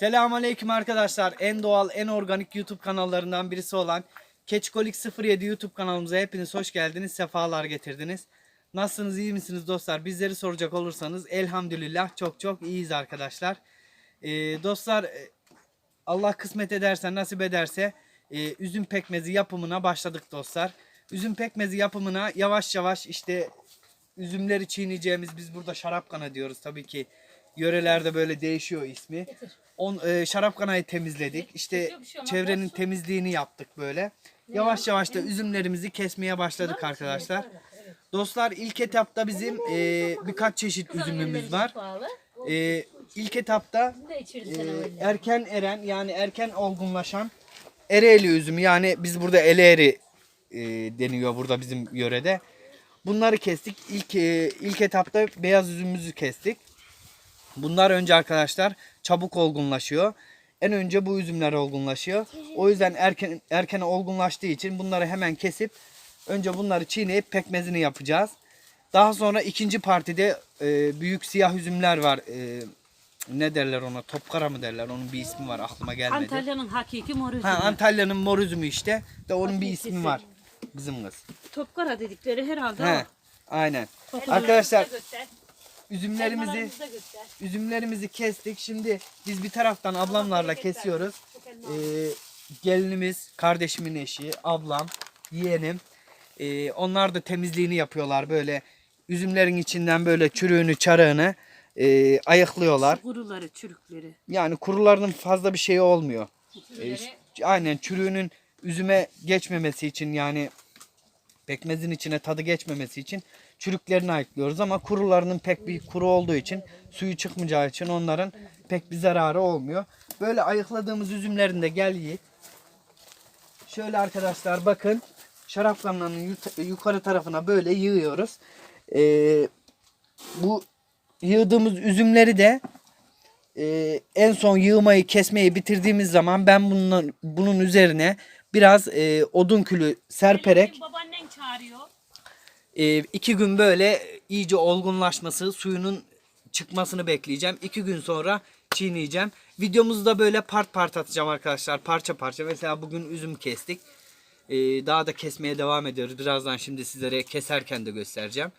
Selamünaleyküm arkadaşlar. En doğal, en organik YouTube kanallarından birisi olan Keçkolik 07 YouTube kanalımıza hepiniz hoş geldiniz. Sefalar getirdiniz. Nasılsınız, iyi misiniz dostlar? Bizleri soracak olursanız elhamdülillah çok çok iyiyiz arkadaşlar. Ee, dostlar e, Allah kısmet ederse, nasip ederse e, üzüm pekmezi yapımına başladık dostlar. Üzüm pekmezi yapımına yavaş yavaş işte üzümleri çiğneyeceğimiz biz burada şarapkana diyoruz tabii ki. Yörelerde böyle değişiyor ismi. On, e, şarapkanayı temizledik. İşte çevrenin temizliğini yaptık böyle. Yavaş yavaş da üzümlerimizi kesmeye başladık arkadaşlar. Dostlar ilk etapta bizim e, birkaç çeşit üzümümüz var. E, ilk etapta e, erken eren yani erken olgunlaşan ereğli üzümü yani biz burada eleğri e, deniyor burada bizim yörede. Bunları kestik. İlk e, ilk etapta beyaz üzümümüzü kestik. Bunlar önce arkadaşlar çabuk olgunlaşıyor. En önce bu üzümler olgunlaşıyor. O yüzden erken erken olgunlaştığı için bunları hemen kesip önce bunları çiğneyip pekmezini yapacağız. Daha sonra ikinci partide e, büyük siyah üzümler var. E, ne derler ona? Topkara mı derler? Onun bir ismi var aklıma gelmedi. Antalya'nın hakiki mor üzümü. Ha Antalya'nın mor üzümü işte. De onun bir ismi Hakikisi. var. Kızım kız. Topkara dedikleri herhalde He. o. Aynen. Topkara. Arkadaşlar Göster. Üzümlerimizi Elmalarımızı da göster. üzümlerimizi kestik. Şimdi biz bir taraftan ablamlarla kesiyoruz. Ee, gelinimiz, kardeşimin eşi, ablam, yeğenim. Ee, onlar da temizliğini yapıyorlar böyle. Üzümlerin içinden böyle çürüğünü, çarığını e, ayıklıyorlar. Şu Kuruları, çürükleri. Yani kurularının fazla bir şeyi olmuyor. Ee, ş- aynen çürüğünün üzüme geçmemesi için yani pekmezin içine tadı geçmemesi için çürüklerini ayıklıyoruz ama kurularının pek bir kuru olduğu için suyu çıkmayacağı için onların pek bir zararı olmuyor. Böyle ayıkladığımız üzümlerin de gel yiğit. Şöyle arkadaşlar bakın şarapkanlarının yut- yukarı tarafına böyle yığıyoruz. Ee, bu yığdığımız üzümleri de e, en son yığmayı kesmeyi bitirdiğimiz zaman ben bunun, bunun üzerine biraz e, odun külü serperek Babaannen çağırıyor. E, iki gün böyle iyice olgunlaşması, suyunun çıkmasını bekleyeceğim. İki gün sonra çiğneyeceğim. Videomuzu da böyle part part atacağım arkadaşlar. Parça parça. Mesela bugün üzüm kestik. E, daha da kesmeye devam ediyoruz. Birazdan şimdi sizlere keserken de göstereceğim.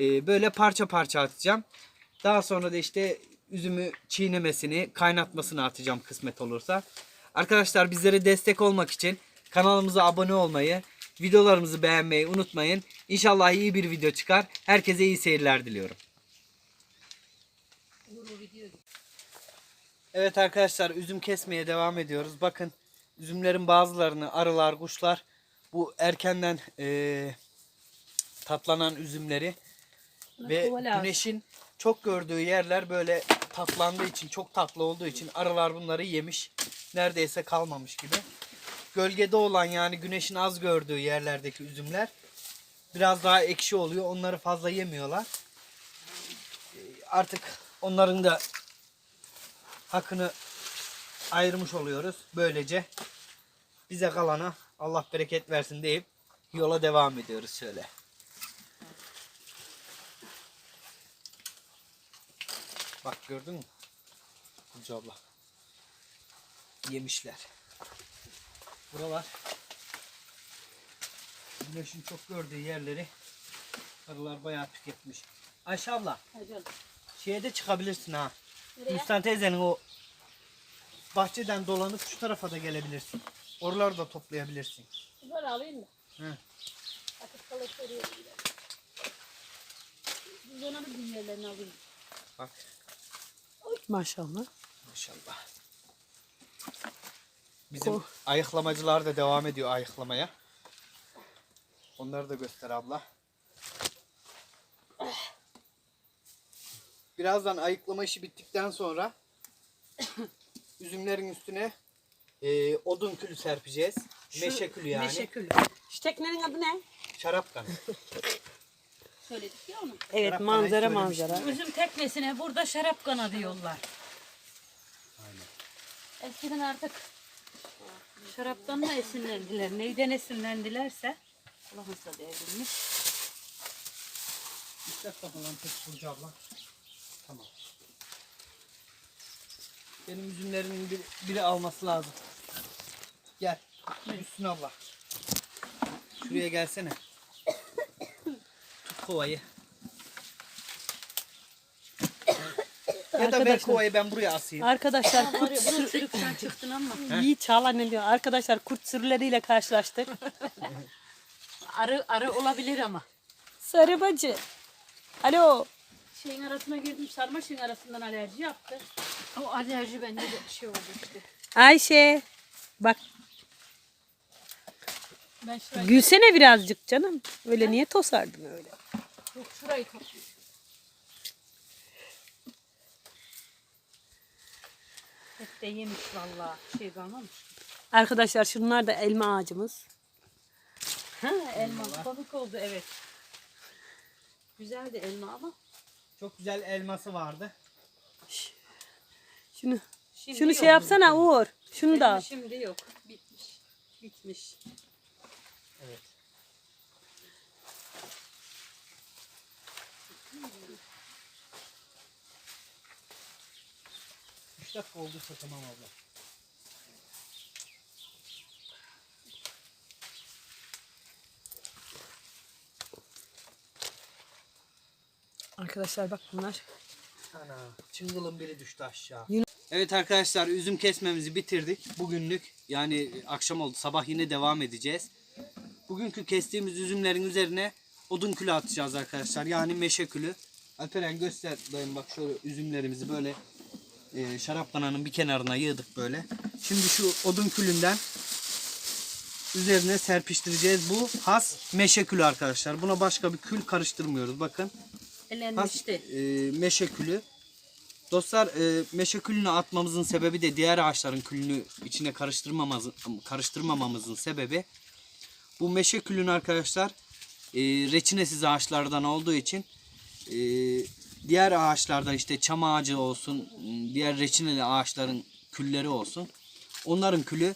E, böyle parça parça atacağım. Daha sonra da işte üzümü çiğnemesini, kaynatmasını atacağım kısmet olursa. Arkadaşlar bizlere destek olmak için kanalımıza abone olmayı, videolarımızı beğenmeyi unutmayın. İnşallah iyi bir video çıkar. Herkese iyi seyirler diliyorum. Evet arkadaşlar üzüm kesmeye devam ediyoruz. Bakın üzümlerin bazılarını arılar, kuşlar bu erkenden eee, tatlanan üzümleri ve güneşin çok gördüğü yerler böyle tatlandığı için, çok tatlı olduğu için arılar bunları yemiş. Neredeyse kalmamış gibi. Gölgede olan yani güneşin az gördüğü yerlerdeki üzümler biraz daha ekşi oluyor. Onları fazla yemiyorlar. Ee, Artık onların da hakkını ayırmış oluyoruz. Böylece bize kalana Allah bereket versin deyip yola devam ediyoruz şöyle. Bak gördün mü? Burcu abla. Yemişler. Buralar güneşin çok gördüğü yerleri arılar bayağı tüketmiş. Ayşe abla şeye de çıkabilirsin ha. Müstan teyzenin o bahçeden dolanıp şu tarafa da gelebilirsin. Oraları da toplayabilirsin. Bunları alayım mı? Hı. Atıp kalıp. Biz onların dünyelerini alayım. Bak Maşallah. maşallah. Bizim ayıklamacılar da devam ediyor ayıklamaya. Onları da göster abla. Birazdan ayıklama işi bittikten sonra üzümlerin üstüne e, odun külü serpeceğiz. meşe külü yani. Meşe külü. Şu teknenin adı ne? Şarap kanı. Söyledik ya onu. Evet Şarap manzara manzara. Üzüm teknesine burada şarap kana diyorlar. Eskiden artık şaraptan mı esinlendiler, neyden esinlendilerse Allah'ın da devrilmiş. İstek bakalım tek Burcu abla. Tamam. Benim üzümlerimin bir, biri alması lazım. Gel. Üstüne abla. Şuraya gelsene. Tut kovayı. Ya da ver kovayı ben buraya asayım. Arkadaşlar kurt bunun sürükten çıktın ama. iyi çalan ediyor. Arkadaşlar kurt sürüleriyle karşılaştık. Arı, arı olabilir ama. Sarı bacı. Alo. Şeyin arasına girdim sarma şeyin arasından alerji yaptı. O alerji bende de şey oldu işte. Ayşe. Bak Ben şurayı, gülsene birazcık canım. Öyle niye tosardın öyle? yok, şurayı topluyorum. De yemiş vallahi. Şey kalmamış. Arkadaşlar şunlar da elma ağacımız. Ha elma komik oldu evet. Güzeldi elma ama. Çok güzel elması vardı. Şunu Şimdi şunu yok. şey yapsana Uğur. Şunu da al. Şimdi yok. Bitmiş. Bitmiş. 3 dakika olduysa tamam abla. Arkadaşlar bak bunlar. Ana çıngılın biri düştü aşağı. Yine... Evet arkadaşlar üzüm kesmemizi bitirdik. Bugünlük yani akşam oldu sabah yine devam edeceğiz. Bugünkü kestiğimiz üzümlerin üzerine odun külü atacağız arkadaşlar. Yani meşe külü. Alperen göster dayım bak şöyle üzümlerimizi böyle e, şarap kananın bir kenarına yığdık böyle. Şimdi şu odun külünden üzerine serpiştireceğiz. Bu has meşe külü arkadaşlar. Buna başka bir kül karıştırmıyoruz. Bakın. Has e, meşe külü. Dostlar e, meşe külünü atmamızın sebebi de diğer ağaçların külünü içine karıştırmamamızın, karıştırmamamızın sebebi bu meşe külünü arkadaşlar e, reçinesiz ağaçlardan olduğu için e, diğer ağaçlardan işte çam ağacı olsun diğer reçineli ağaçların külleri olsun onların külü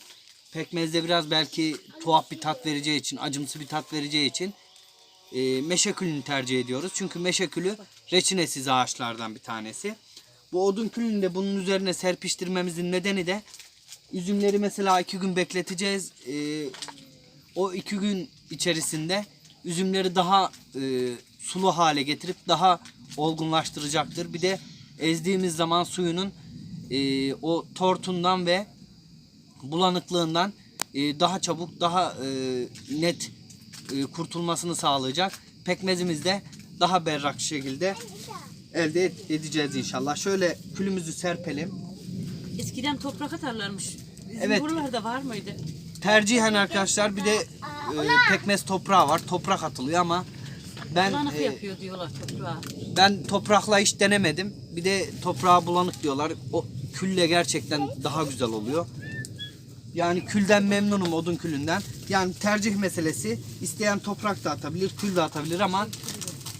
pekmezde biraz belki tuhaf bir tat vereceği için acımsı bir tat vereceği için e, meşe külünü tercih ediyoruz. Çünkü meşe külü reçinesiz ağaçlardan bir tanesi. Bu odun külünü de bunun üzerine serpiştirmemizin nedeni de üzümleri mesela iki gün bekleteceğiz. E, o iki gün içerisinde üzümleri daha e, sulu hale getirip daha olgunlaştıracaktır. Bir de ezdiğimiz zaman suyunun e, o tortundan ve bulanıklığından e, daha çabuk, daha e, net e, kurtulmasını sağlayacak. Pekmezimiz de daha berrak şekilde elde et- edeceğiz inşallah. Şöyle külümüzü serpelim. Eskiden toprak atarlarmış. Bizim Evet. buralarda var mıydı? Tercihen arkadaşlar bir de e, pekmez toprağı var. Toprak atılıyor ama ben Bulanık e, yapıyor diyorlar toprağa. ben toprakla hiç denemedim. Bir de toprağa bulanık diyorlar. O külle gerçekten daha güzel oluyor. Yani külden memnunum odun külünden. Yani tercih meselesi. İsteyen toprak da atabilir, kül de atabilir ama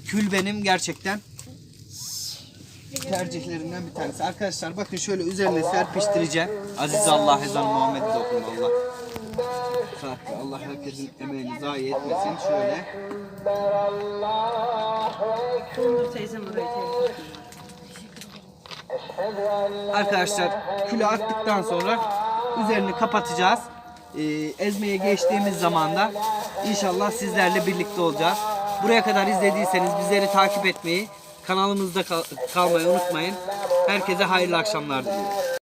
kül benim gerçekten tercihlerimden bir tanesi. Arkadaşlar bakın şöyle üzerine serpiştireceğim. Aziz Allah ezan Muhammed dokun Allah. Saatte Allah herkesin emeğini zayi etmesin. Şöyle Dur teyzem teyze. Arkadaşlar külü attıktan sonra üzerini kapatacağız. Ee, ezmeye geçtiğimiz zaman da inşallah sizlerle birlikte olacağız. Buraya kadar izlediyseniz bizleri takip etmeyi, kanalımızda kal- kalmayı unutmayın. Herkese hayırlı akşamlar diliyorum.